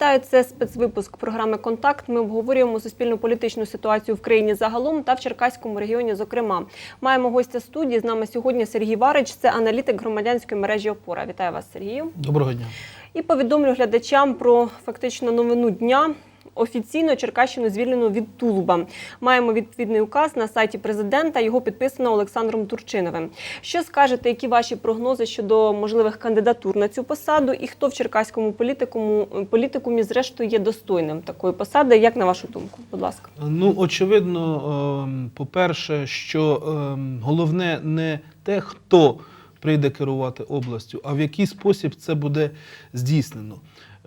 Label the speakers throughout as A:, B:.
A: Вітаю, це спецвипуск програми Контакт. Ми обговорюємо суспільно-політичну ситуацію в країні загалом та в Черкаському регіоні. Зокрема, маємо гостя студії. З нами сьогодні Сергій Варич, це аналітик громадянської мережі Опора. Вітаю вас, Сергію.
B: Доброго дня.
A: І повідомлю глядачам про фактично новину дня. Офіційно Черкащину звільнено від Тулуба. Маємо відповідний указ на сайті президента. Його підписано Олександром Турчиновим. Що скажете, які ваші прогнози щодо можливих кандидатур на цю посаду, і хто в черкаському політикуму політикумі, зрештою, є достойним такої посади? Як на вашу думку? Будь ласка,
B: Ну, очевидно, ем, по-перше, що ем, головне не те, хто прийде керувати областю, а в який спосіб це буде здійснено.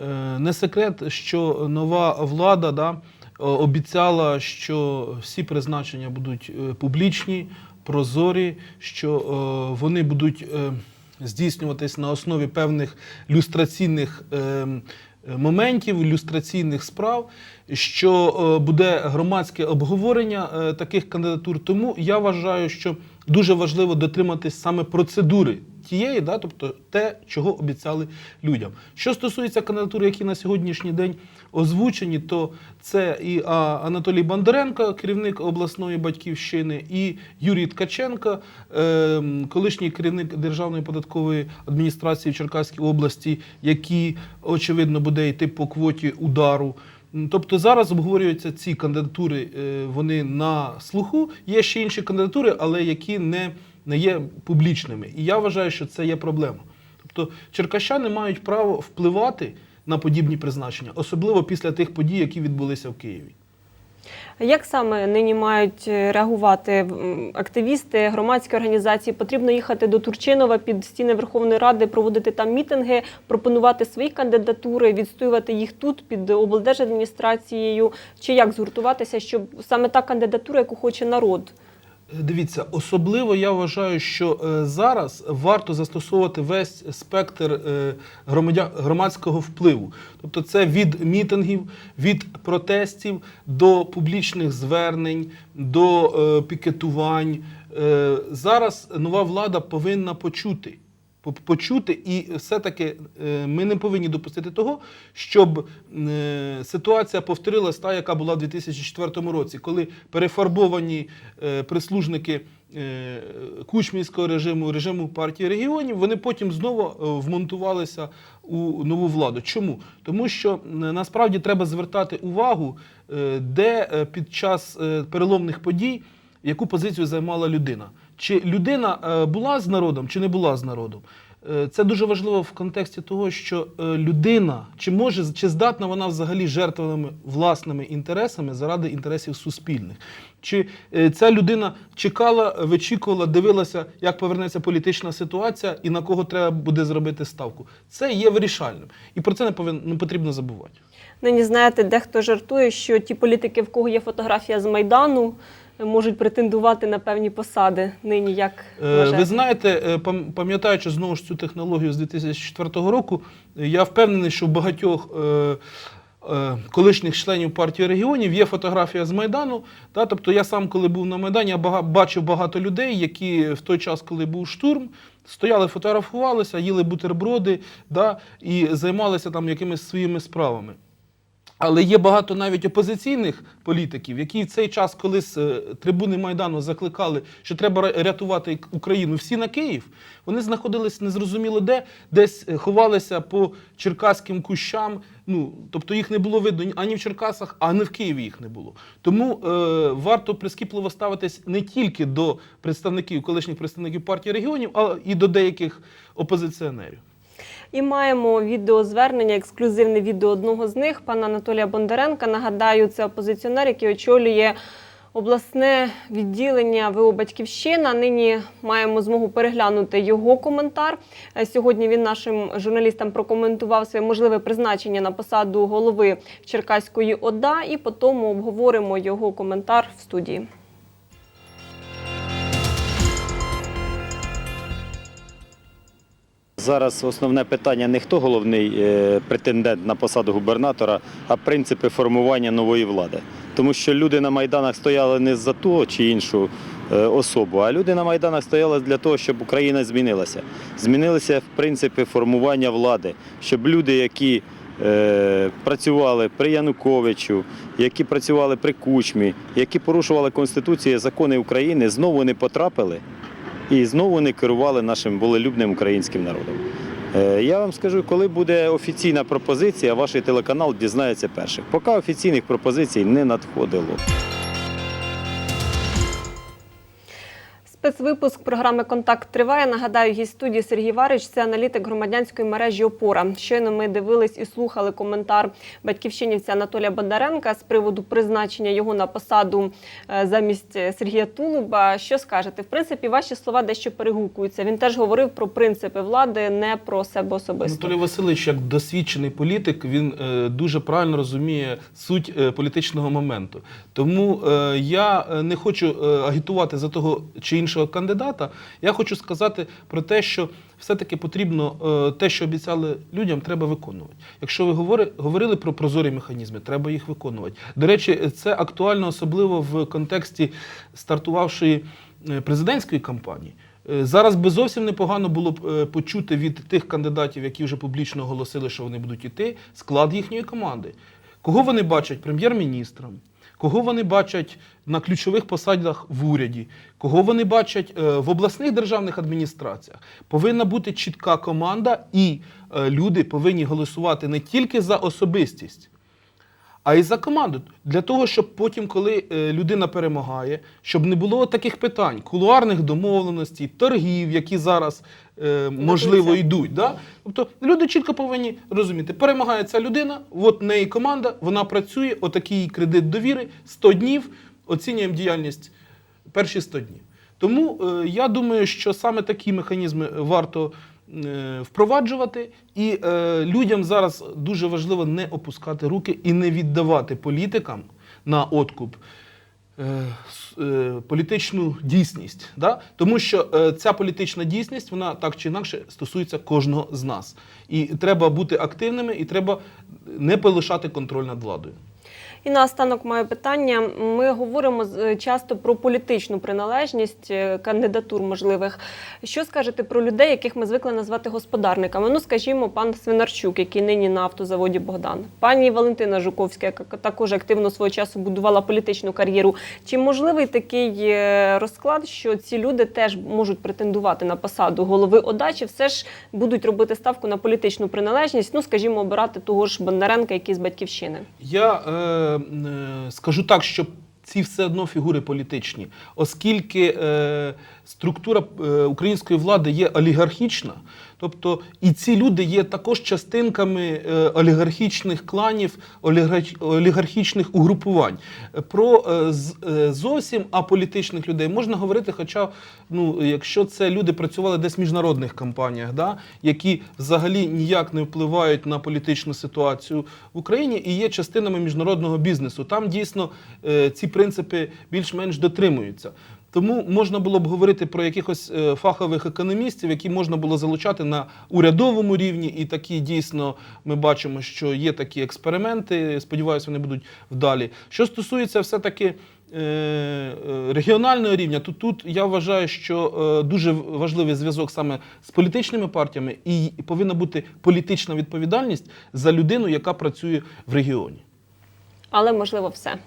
B: Е, Не секрет, що нова влада да, обіцяла, що всі призначення будуть е, публічні, прозорі, що е, вони будуть здійснюватись на основі певних люстраційних моментів, люстраційних справ, що буде громадське обговорення таких кандидатур. Тому я вважаю, що дуже важливо дотриматись саме процедури тієї, да, тобто те, чого обіцяли людям. Що стосується кандидатур, які на сьогоднішній день озвучені, то це і Анатолій Бондаренко, керівник обласної батьківщини, і Юрій Ткаченко, е, колишній керівник Державної податкової адміністрації в Черкаській області, який, очевидно, буде йти по квоті удару. Тобто зараз обговорюються ці кандидатури, е, вони на слуху. Є ще інші кандидатури, але які не, не є публічними. І я вважаю, що це є проблема. Тобто черкащани мають право впливати на подібні призначення, особливо після тих подій, які відбулися в Києві.
A: Як саме нині мають е, реагувати активісти, громадські організації? Потрібно їхати до Турчинова під стіни Верховної Ради, проводити там мітинги, пропонувати свої кандидатури, відстоювати їх тут під облдержадміністрацією, чи як згуртуватися, щоб саме та кандидатура, яку хоче народ.
B: Дивіться, особливо я вважаю, що е, зараз варто застосовувати весь спектр е, громадського впливу. Тобто, це від мітингів, від протестів до публічних звернень, до е, пікетувань. Зараз нова влада повинна почути. По- Почути, і все-таки е, ми не повинні допустити того, щоб е, ситуація повторилась та, яка була в 2004 році, коли перефарбовані е, прислужники кучмівського режиму, режиму партії регіонів, вони потім знову вмонтувалися у нову владу. Чому? Тому що насправді треба звертати увагу, де під час переломних подій яку позицію займала людина. Чи людина е, була з народом, чи не була з народом? Е, Це дуже важливо в контексті того, що е, людина чи може чи здатна вона взагалі жертвами власними інтересами заради інтересів суспільних? Чи ця людина чекала, вичікувала, дивилася, як повернеться політична ситуація і на кого треба буде зробити ставку? Це є вирішальним, і про це не повин, не потрібно забувати.
A: Нині знаєте, дехто жартує, що ті політики, в кого є фотографія з майдану, можуть претендувати на певні посади. Нині як
B: Е,
A: вважаєте?
B: Ви знаєте, е, пам'ятаючи знову ж цю технологію з 2004 року, е, я впевнений, що в багатьох колишніх членів партії регіонів є фотографія з Майдану. Та, тобто я сам, коли був на Майдані, я бага- бачив багато людей, які в той час, коли був штурм, стояли, фотографувалися, їли бутерброди да, і займалися там якимись своїми справами. Але є багато навіть опозиційних політиків, які в цей час, коли з е, трибуни Майдану закликали, що треба рятувати Україну всі на Київ, вони знаходились незрозуміло де, десь е, ховалися по черкаським кущам. Ну, тобто їх не було видно ані в Черкасах, ані в Києві їх не було. Тому е, варто прискіпливо ставитись не тільки до представників, колишніх представників партії регіонів, а і до деяких опозиціонерів.
A: І маємо відеозвернення, ексклюзивне відео одного з них, пана Анатолія Бондаренка. Нагадаю, це опозиціонер, який очолює обласне відділення ВО Батьківщина. Нині маємо змогу переглянути його коментар. Е, Сьогодні він нашим журналістам прокоментував своє можливе призначення на посаду голови Черкаської ОДА, і потім обговоримо його коментар в студії.
C: Зараз основне питання не хто головний е, претендент на посаду губернатора, а принципи формування нової влади. Тому що люди на майданах стояли не за ту чи іншу е, особу, а люди на майданах стояли для того, щоб Україна змінилася. Змінилися в принципи формування влади, щоб люди, які е, працювали при Януковичу, які працювали при Кучмі, які порушували Конституцію закони України, знову не потрапили і знову не керували нашим волелюбним українським народом. Е, Я вам скажу, коли буде офіційна пропозиція, ваш телеканал дізнається перших. Поки офіційних пропозицій не надходило.
A: Спецвипуск програми Контакт триває. Нагадаю, гість студії Сергій Варич це аналітик громадянської мережі Опора. Щойно ми дивились і слухали коментар батьківщинівця Анатолія Бондаренка з приводу призначення його на посаду е, замість Сергія Тулуба. Що скажете? В принципі, ваші слова дещо перегукуються. Він теж говорив про принципи влади, не про себе особисто.
B: Анатолій Васильович, як досвідчений політик, він е, дуже правильно розуміє суть е, політичного моменту. Тому я не хочу агітувати за того чи іншого кандидата. Я хочу сказати про те, що все-таки потрібно е, те, що обіцяли людям, треба виконувати. Якщо ви говорили про прозорі механізми, треба їх виконувати. До речі, це актуально особливо в контексті стартувавшої е, президентської кампанії. Е, Зараз би зовсім непогано було б почути від тих кандидатів, які вже публічно оголосили, що вони будуть іти, склад їхньої команди. Кого вони бачать прем'єр-міністром, кого вони бачать на ключових посадах в уряді, кого вони бачать е, в обласних державних адміністраціях. Повинна бути чітка команда, і е, люди повинні голосувати не тільки за особистість, а й за команду. Для того, щоб потім, коли е, людина перемагає, щоб не було таких питань, кулуарних домовленостей, торгів, які зараз е, можливо йдуть. Да? Тобто люди чітко повинні розуміти, перемагає ця людина, от в неї команда, вона працює, отакий кредит довіри, 100 днів, оцінюємо діяльність перші 100 днів. Тому е, я думаю, що саме такі механізми варто впроваджувати, і е, людям зараз дуже важливо не опускати руки і не віддавати політикам на откуп е, е, політичну дійсність. Да? Тому що е, ця політична дійсність, вона так чи інакше стосується кожного з нас. І треба бути активними, і треба не полишати контроль над владою.
A: І наостанок моє питання. Ми говоримо з- часто про політичну приналежність е, кандидатур можливих. Що скажете про людей, яких ми звикли назвати господарниками? Ну, скажімо, пан Свинарчук, який нині на автозаводі Богдан, пані Валентина Жуковська, яка також активно свого часу будувала політичну кар'єру. Чи можливий такий е, розклад, що ці люди теж можуть претендувати на посаду голови ОДА, чи все ж будуть робити ставку на політичну приналежність? Ну, скажімо, обирати того ж Бондаренка, який з батьківщини?
B: Я е, е, скажу так, що ці все одно фігури політичні, оскільки е, структура е, української влади є олігархічна, тобто і ці люди є також частинками е, олігархічних кланів, олігарх- олігархічних угрупувань. Про е, зовсім аполітичних людей можна говорити, хоча, ну, якщо це люди працювали десь в міжнародних кампаніях, да, які взагалі ніяк не впливають на політичну ситуацію в Україні і є частинами міжнародного бізнесу. Там дійсно ці принципи більш-менш дотримуються. Тому можна було б говорити про якихось е, фахових економістів, які можна було залучати на урядовому рівні, і такі дійсно ми бачимо, що є такі експерименти. Сподіваюся, вони будуть вдалі. Що стосується все-таки е, регіонального рівня, то тут я вважаю, що е, дуже важливий зв'язок саме з політичними партіями, і повинна бути політична відповідальність за людину, яка працює в регіоні.
A: але можливо все.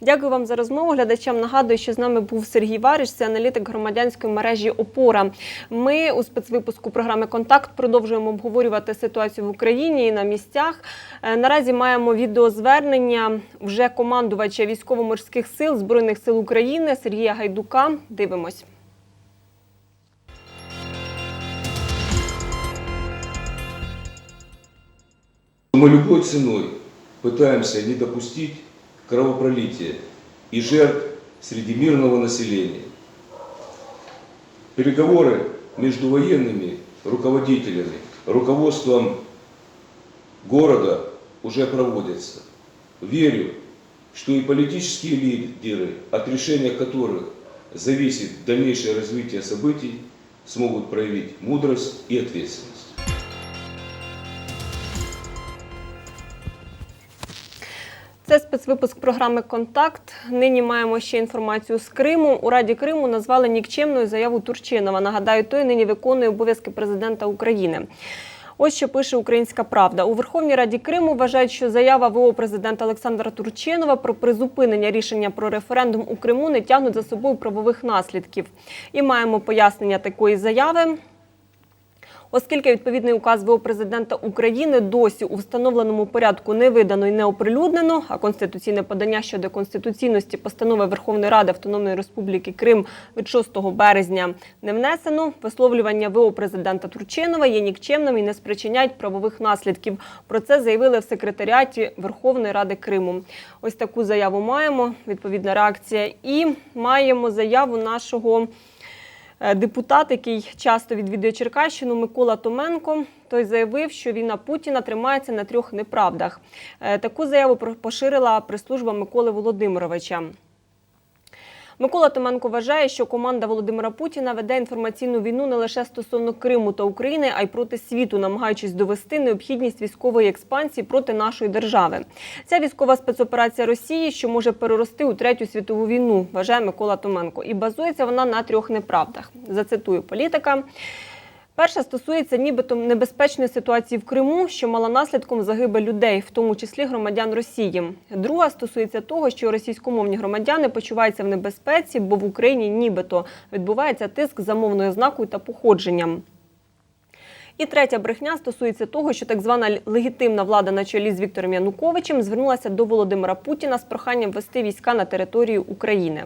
A: Дякую вам за розмову. Глядачам нагадую, що з нами був Сергій Варіш, це аналітик громадянської мережі Опора. Ми у спецвипуску програми Контакт продовжуємо обговорювати ситуацію в Україні і на місцях. Е, Наразі маємо відеозвернення вже командувача військово-морських сил Збройних сил України Сергія Гайдука. Дивимось.
D: Мы любой ценой пытаемся не допустить кровопролития и жертв среди мирного населения. Переговоры между военными руководителями, руководством города уже проводятся. Верю, что и политические лидеры, от решения которых зависит дальнейшее развитие событий, смогут проявить мудрость и ответственность.
A: Це спецвипуск програми Контакт. Нині маємо ще інформацію з Криму. У Раді Криму назвали нікчемною заяву Турчинова. Нагадаю, той нині виконує обов'язки президента України. Ось що пише Українська Правда. У Верховній Раді Криму вважають, що заява ВО президента Олександра Турчинова про призупинення рішення про референдум у Криму не тягнуть за собою правових наслідків. І маємо пояснення такої заяви. Оскільки відповідний указ ВО президента України досі у встановленому порядку не видано і не оприлюднено, а конституційне подання щодо конституційності постанови Верховної Ради Автономної Республіки Крим від 6 березня не внесено, висловлювання ВО президента Турчинова є нікчемним і не спричиняють правових наслідків. Про це заявили в секретаріаті Верховної Ради Криму. Ось таку заяву маємо. Відповідна реакція. І маємо заяву нашого. Е, Депутат, який часто відвідує Черкащину, Микола Томенко, той заявив, що війна Путіна тримається на трьох неправдах. Е, Таку заяву поширила прес-служба Миколи Володимировича. Микола Томенко вважає, що команда Володимира Путіна веде інформаційну війну не лише стосовно Криму та України, а й проти світу, намагаючись довести необхідність військової експансії проти нашої держави. Ця військова спецоперація Росії, що може перерости у третю світову війну, вважає Микола Томенко. І базується вона на трьох неправдах. Зацитую політика. Перша стосується нібито небезпечної ситуації в Криму, що мала наслідком загибель людей, в тому числі громадян Росії. Друга стосується того, що російськомовні громадяни почуваються в небезпеці, бо в Україні нібито відбувається тиск за мовною ознакою та походженням. І третя брехня стосується того, що так звана легітимна влада на чолі з Віктором Януковичем звернулася до Володимира Путіна з проханням вести війська на територію України.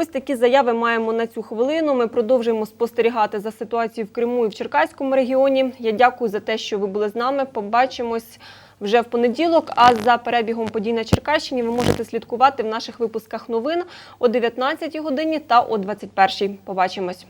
A: Ось такі заяви маємо на цю хвилину. Ми продовжуємо спостерігати за ситуацією в Криму і в Черкаському регіоні. Я дякую за те, що ви були з нами. Побачимось вже в понеділок. А за перебігом подій на Черкащині ви можете слідкувати в наших випусках новин о 19 годині та о 21. Побачимось.